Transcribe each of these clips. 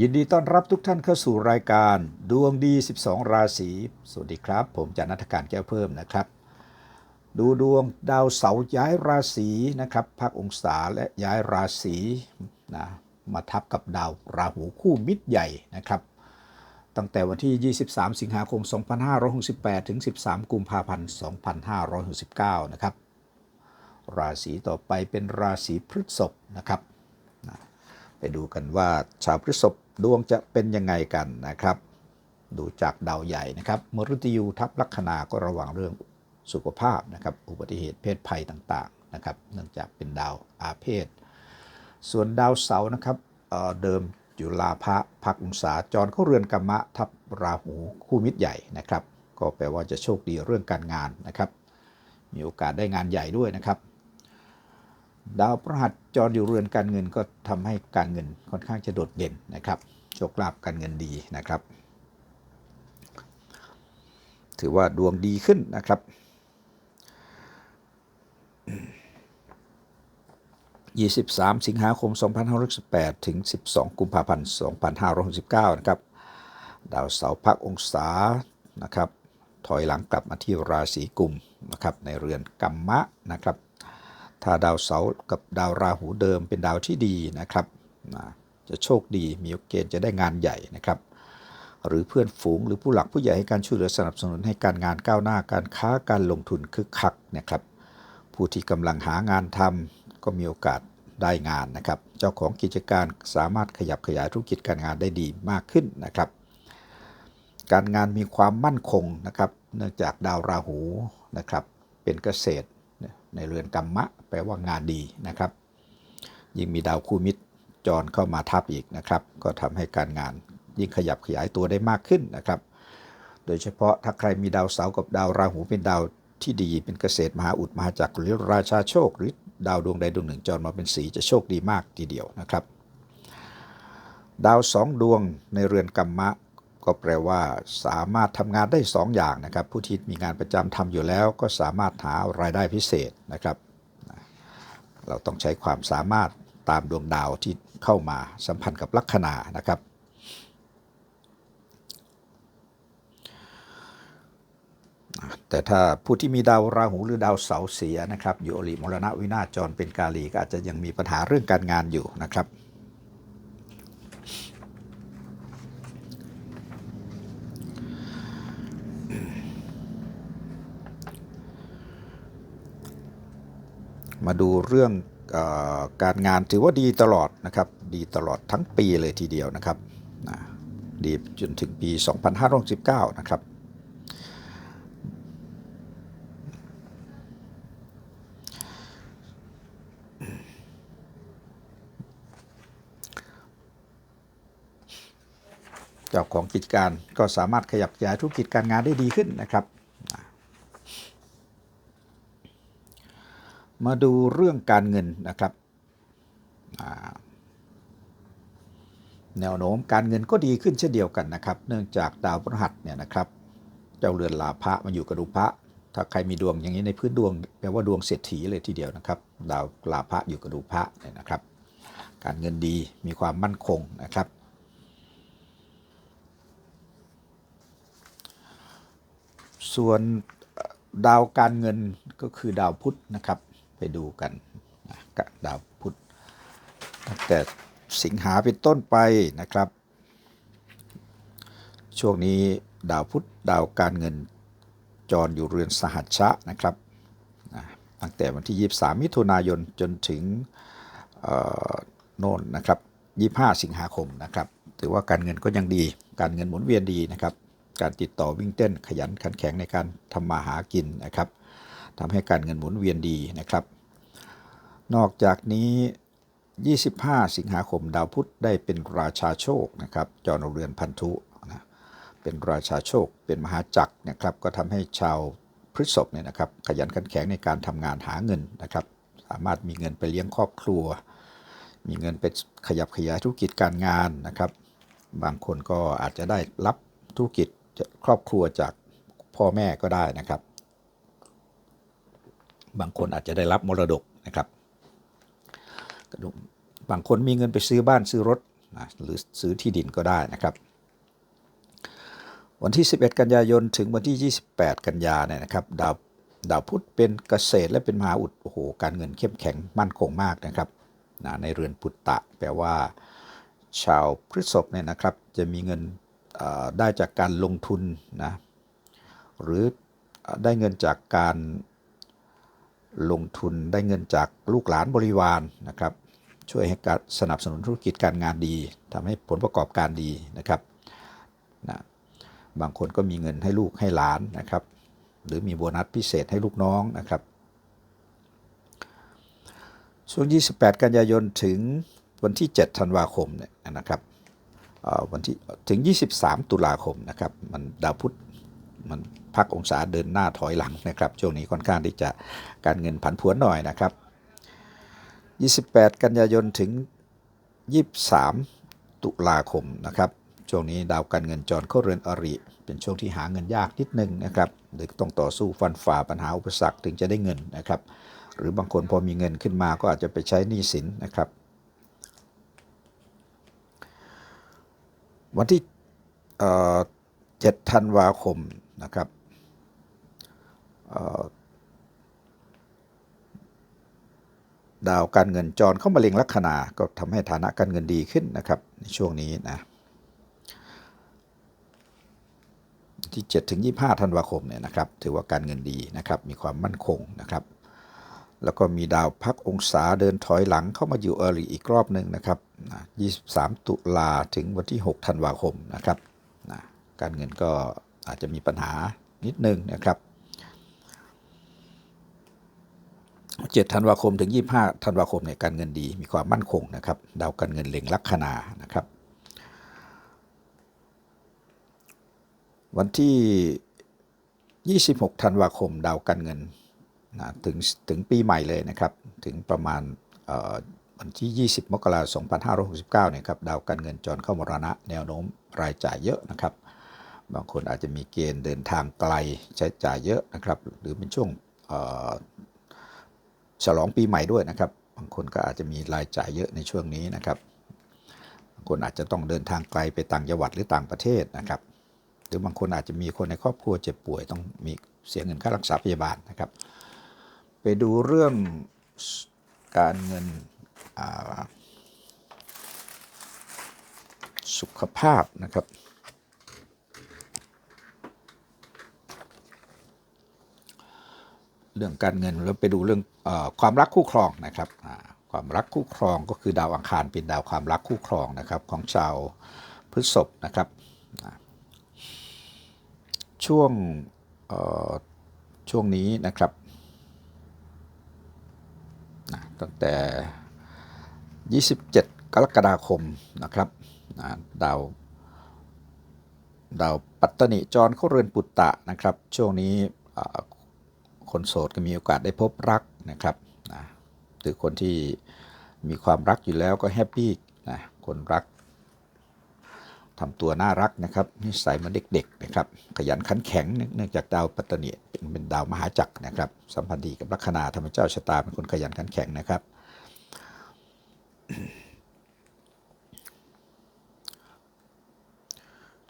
ยินดีต้อนรับทุกท่านเข้าสู่รายการดวงดี 12 ราศี สวัสดีครับ ผมจันนัฐการแก้วเพิ่มนะครับ ดูดวงดาวเสาร์ย้ายราศีนะครับพักองศาและย้ายราศีนะมาทับกับดาวราหูคู่มิตรใหญ่นะครับ ตั้งแต่วันที่ 23 สิงหาคม 2568 ถึง 13 กุมภาพันธ์ 2569 นะครับ ราศีต่อไปเป็นราศีพฤษภนะครับนะ ไปดูกันว่าชาวพฤษภดวงจะเป็นยังไงกันนะครับ ดูจากดาวใหญ่นะครับมฤตยูทับลัคนาก็ระวังเรื่องสุขภาพนะครับ อุบัติเหตุเพศภัยต่างๆนะครับ เนื่องจากเป็นดาวอาเพศ ส่วนดาวเสาร์นะครับเเดิมอยู่ลาภะพักองศาจรเข้าเรือนกรรมะทับราหูคู่มิตรใหญ่นะครับ ก็แปลว่าจะโชคดีเรื่องการงานนะครับ มีโอกาสได้งานใหญ่ด้วยนะครับ ดาวพฤหัสจรอยู่เรือนการเงินก็ทำให้การเงินค่อนข้างจะโดดเด่นนะครับโชคลาภการเงินดีนะครับ ถือว่าดวงดีขึ้นนะครับ 23 สิงหาคม 2568ถึง 12 กุมภาพันธ์ 2569 นะครับ ดาวเสาร์พักองศานะครับ ถอยหลังกลับมาที่ราศีกุมนะครับ ในเรือนกัมมะนะครับ ถ้าดาวเสาร์กับดาวราหูเดิมเป็นดาวที่ดีนะครับจะโชคดีมีโอกาสจะได้งานใหญ่นะครับ หรือเพื่อนฝูงหรือผู้หลักผู้ใหญ่ให้การช่วยเหลือสนับสนุนให้การงานก้าวหน้าการค้าการลงทุนคึกคักนะครับ ผู้ที่กำลังหางานทำก็มีโอกาสได้งานนะครับ เจ้าของกิจการสามารถขยับขยายธุรกิจการงานได้ดีมากขึ้นนะครับ การงานมีความมั่นคงนะครับ เนื่องจากดาวราหูนะครับเป็นเกษตรในเรือนกรรมะ แปลว่างานดีนะครับ ยิ่งมีดาวคู่มิตรจรเข้ามาทับอีกนะครับ ก็ทำให้การงานยิ่งขยับขยายตัวได้มากขึ้นนะครับ โดยเฉพาะถ้าใครมีดาวเสาร์กับดาวราหูเป็นดาวที่ดีเป็นเกษตรมหาอุดมหาจักรหรือราชาโชค หรือดาวดวงใดดวงหนึ่งจรมาเป็นสีจะโชคดีมากทีเดียวนะครับ ดาวสองดวงในเรือนกรรมะ ก็แปลว่า สามารถทำงานได้สองอย่างนะครับ ผู้ที่มีงานประจำทำอยู่แล้วก็สามารถหารายได้พิเศษนะครับ เราต้องใช้ความสามารถตามดวงดาวที่เข้ามาสัมพันธ์กับลัคนานะครับ แต่ถ้าผู้ที่มีดาวราหูหรือดาวเสาร์เสียนะครับ อยู่อริมรณะวินาศจรเป็นกาลีก็อาจจะยังมีปัญหาเรื่องการงานอยู่นะครับ มาดูเรื่องอการงานถือว่าดีตลอดนะครับ ดีตลอดทั้งปีเลยทีเดียวนะครับดีจนถึงปี 2519 นะครับเจ้าของกิจการก็สามารถขยับขยายธุรกิจการงานได้ดีขึ้นนะครับ มาดูเรื่องการเงินนะครับแนวโน้มการเงินก็ดีขึ้นเช่นเดียวกันนะครับ เนื่องจากดาวพฤหัสเนี่ยนะครับ เจ้าเรือนลาภะมาอยู่กับดุพะ ถ้าใครมีดวงอย่างนี้ในพื้นดวงแปลว่าดวงเศรษฐีเลยทีเดียวนะครับ ดาวลาภะอยู่กับดุพะเนี่ยนะครับ การเงินดีมีความมั่นคงนะครับ ส่วนดาวการเงินก็คือดาวพุธนะครับ ไปดูกันนะกับดาวพุธตั้งแต่สิงหาเป็นต้นไปนะครับ ช่วงนี้ดาวพุธดาวการเงินจรอยู่เรือนสหัชชะนะครับนะตั้งแต่วันที่ 23 มิถุนายนจนถึงโน่นนะครับ 25 สิงหาคมนะครับ ถือว่าการเงินก็ยังดี การเงินหมุนเวียนดีนะครับ การติดต่อวิ่งเต้นขยันขันแข็งในการทำมาหากินนะครับทำให้การเงินหมุนเวียนดีนะครับ นอกจากนี้ 25 สิงหาคมดาวพุธได้เป็นราชาโชคนะครับจรเรือนพันธุนะเป็นราชาโชค เป็นมหาจักรนะครับ ก็ทำให้ชาวพฤษภเนี่ยนะครับ ขยันขันแข็งในการทำงานหาเงินนะครับ สามารถมีเงินไปเลี้ยงครอบครัว มีเงินไปขยับขยายธุรกิจการงานนะครับ บางคนก็อาจจะได้รับธุรกิจครอบครัวจากพ่อแม่ก็ได้นะครับ บางคนอาจจะได้รับมรดกนะครับ บางคนมีเงินไปซื้อบ้านซื้อรถนะหรือซื้อที่ดินก็ได้นะครับ วันที่ 11 กันยายนถึงวันที่ 28 กันยาเนี่ยนะครับดาวดาวพุธเป็นเกษตรและเป็นมหาอุดโอ้โหการเงินเข้มแข็งมั่นคงมากนะครับนะในเรือนปุตตะ แปลว่า ชาวพฤษภเนี่ยนะครับจะมีเงินได้จากการลงทุนนะหรือได้เงินจากการ ลงทุนได้เงินจากลูกหลานบริวารนะครับ ช่วยให้การสนับสนุนธุรกิจการงานดีทำให้ผลประกอบการดีนะครับนะบางคนก็มีเงินให้ลูกให้หลานนะครับ หรือมีโบนัสพิเศษให้ลูกน้องนะครับ ช่วง 28 กันยายนถึงวันที่ 7 ธันวาคมเนี่ยนะครับวันที่ถึง 23 ตุลาคมนะครับ มันดาวพุธ มันพักองศาเดินหน้าถอยหลังนะครับ ช่วงนี้ค่อนข้างที่จะการเงินผันผวนหน่อยนะครับ 28 กันยายนถึง 23 ตุลาคมนะครับ ช่วงนี้ดาวการเงินจรเข้าเรือนอริ เป็นช่วงที่หาเงินยากนิดนึงนะครับหรือต้องต่อสู้ฟันฝ่าปัญหาอุปสรรคถึงจะได้เงินนะครับ หรือบางคนพอมีเงินขึ้นมาก็อาจจะไปใช้หนี้สินนะครับ วันที่เอ่อ7ธันวาคม นะครับดาวการเงินจรเข้ามาเล็งลัคนาก็ทำให้ฐานะการเงินดีขึ้นนะครับในช่วงนี้นะที่7ถึง25ธันวาคมเนี่ยนะครับถือว่าการเงินดีนะครับมีความมั่นคงนะครับแล้วก็มีดาวพักองศาเดินถอยหลังเข้ามาอยู่เออรีอีกรอบหนึ่งนะครับ23 ตุลาถึงวันที่ 6 ธันวาคมนะครับนะการเงินก็ อาจจะมีปัญหานิดนึงนะครับ7ธันวาคมถึง 25ธันวาคมเนี่ยการเงินดีมีความมั่นคงนะครับดาวการเงินเล็งลัคนานะครับ วันที่ 26ธันวาคมดาวการเงินนะถึงถึงปีใหม่เลยนะครับ ถึงประมาณวันที่ 20 มกราคม 2569เนี่ยครับดาวการเงินจรเข้ามรณะแนวโน้มรายจ่ายเยอะนะครับ บางคนอาจจะมีเกณฑ์เดินทางไกลใช้จ่ายเยอะนะครับ หรือเป็นช่วงฉลองปีใหม่ด้วยนะครับ บางคนก็อาจจะมีรายจ่ายเยอะในช่วงนี้นะครับ บางคนอาจจะต้องเดินทางไกลไปต่างจังหวัดหรือต่างประเทศนะครับ หรือบางคนอาจจะมีคนในครอบครัวเจ็บป่วยต้องมีเสียเงินค่ารักษาพยาบาลนะครับ ไปดูเรื่องการเงินสุขภาพนะครับ เรื่องการเงินแล้วไปดูเรื่องอความรักคู่ครองนะครับความรักคู่ครองก็คือดาวอังคารเป็นดาวความรักคู่ครองนะครับของชาวพฤษภนะครับช่วงช่วงนี้นะครับตั้งแต่ 27 กรกฎาคมนะครับดาวดาวปัตตนิจรเข้าเรือนปุตตะนะครับ ช่วงนี้ คนโสดก็มีโอกาสได้พบรักนะครับนะหรือคนที่มีความรักอยู่แล้วก็แฮปปี้นะคนรักทำตัวน่ารักนะครับนิสัยมือนเด็กๆนะครับขยันขันแข็งเนื่องจากดาวปัตตนิเป็นเป็นดาวมหาจักรนะครับ สัมพันธ์ดีกับลัคนาธรรมเจ้าชะตาเป็นคนขยันขันแข็งนะครับ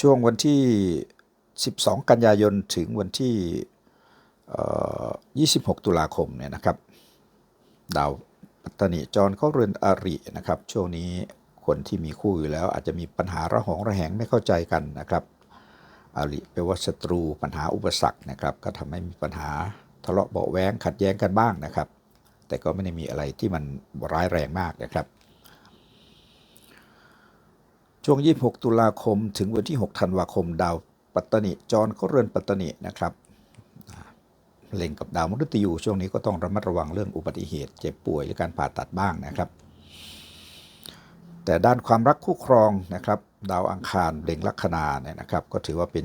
ช่วงวันที่ 12 กันยายนถึงวันที่ 26 ตุลาคมเนี่ยนะครับดาวปัตตนิจรเข้าเรือนอรินะครับ ช่วงนี้คนที่มีคู่อยู่แล้วอาจจะมีปัญหาระหองระแหงไม่เข้าใจกันนะครับอริแปลว่าศัตรูปัญหาอุปสรรคนะครับ ก็ทำให้มีปัญหาทะเลาะเบาะแวงขัดแย้งกันบ้างนะครับ แต่ก็ไม่ได้มีอะไรที่มันร้ายแรงมากนะครับช่วง 26 ตุลาคม ถึงวันที่ 6 ธันวาคม ดาวปัตตนิจรเข้าเรือนปัตตนินะครับ เล็งกับดาวมฤตยูช่วงนี้ก็ต้องระมัดระวังเรื่องอุบัติเหตุ เจ็บป่วยหรือการผ่าตัดบ้างนะครับ แต่ด้านความรักคู่ครองนะครับ ดาวอังคารเล็งลัคนาเนี่ยนะครับ ก็ถือว่าเป็น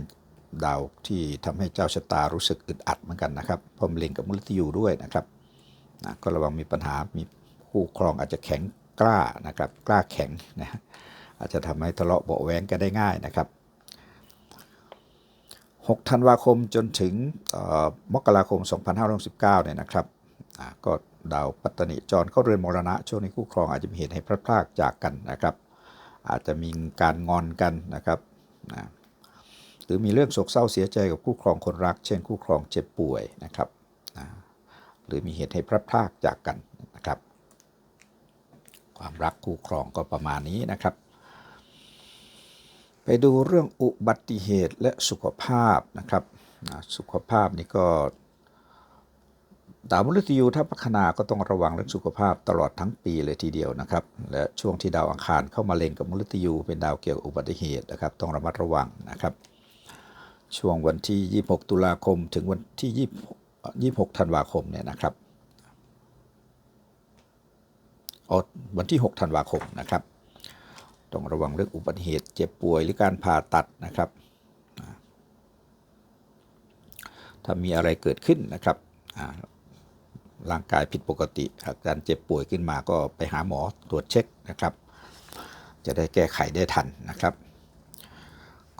ดาวที่ทำให้เจ้าชะตารู้สึกอึดอัดเหมือนกันนะครับพราะมันเล็งกับมฤตยูด้วยนะครับนะก็ระวังมีปัญหามีคู่ครองอาจจะแข็งกล้านะครับ กล้าแข็งนะอาจจะทำให้ทะเลาะเบาะแวงกันได้ง่ายนะครับ 6 ธันวาคมจนถึงมกราคม 2569เนี่ยนะครับก็ดาวปัตตนิจรเข้าเรือนมรณะ ช่วงนี้คู่ครองอาจจะมีเหตุให้พลัดพรากจากกันนะครับ อาจจะมีการงอนกันนะครับนะหรือมีเรื่องโศกเศร้าเสียใจกับคู่ครองคนรัก เช่น คู่ครองเจ็บป่วยนะครับนะหรือมีเหตุให้พลัดพรากจากกันนะครับ ความรักคู่ครองก็ประมาณนี้นะครับ ไปดูเรื่องอุบัติเหตุและสุขภาพนะครับนะสุขภาพนี่ก็ดาวมฤตยูถ้าพัฒนาก็ต้องระวังเรื่องสุขภาพตลอดทั้งปีเลยทีเดียวนะครับและช่วงที่ดาวอังคารเข้ามาเล็งกับมฤตยูเป็นดาวเกี่ยวกับอุบัติเหตุนะครับต้องระมัดระวังนะครับช่วงวันที่ 26 ตุลาคมถึงวันที่ 26 26ธันวาคมเนี่ยนะครับอ๋อวันที่ 6 ธันวาคมนะครับ ต้องระวังเรื่องอุบัติเหตุเจ็บป่วยหรือการผ่าตัดนะครับ ถ้ามีอะไรเกิดขึ้นนะครับร่างกายผิดปกติอาการเจ็บป่วยขึ้นมาก็ไปหาหมอตรวจเช็คนะครับ จะได้แก้ไขได้ทันนะครับ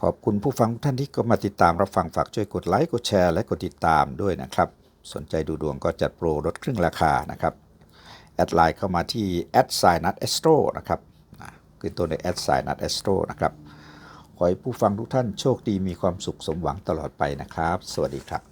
ขอบคุณผู้ฟังท่านที่ก็มาติดตามรับฟังฝากช่วยกดไลค์กดแชร์และกดติดตามด้วยนะครับ สนใจดูดวงก็จัดโปรลดครึ่งราคานะครับ แอดไลน์เข้ามาที่แอดไซนัทเอสโตรนะครับ คือตัวในแอดไซนัดแอสโตรนะครับ ขอให้ผู้ฟังทุกท่านโชคดีมีความสุขสมหวังตลอดไปนะครับ สวัสดีครับ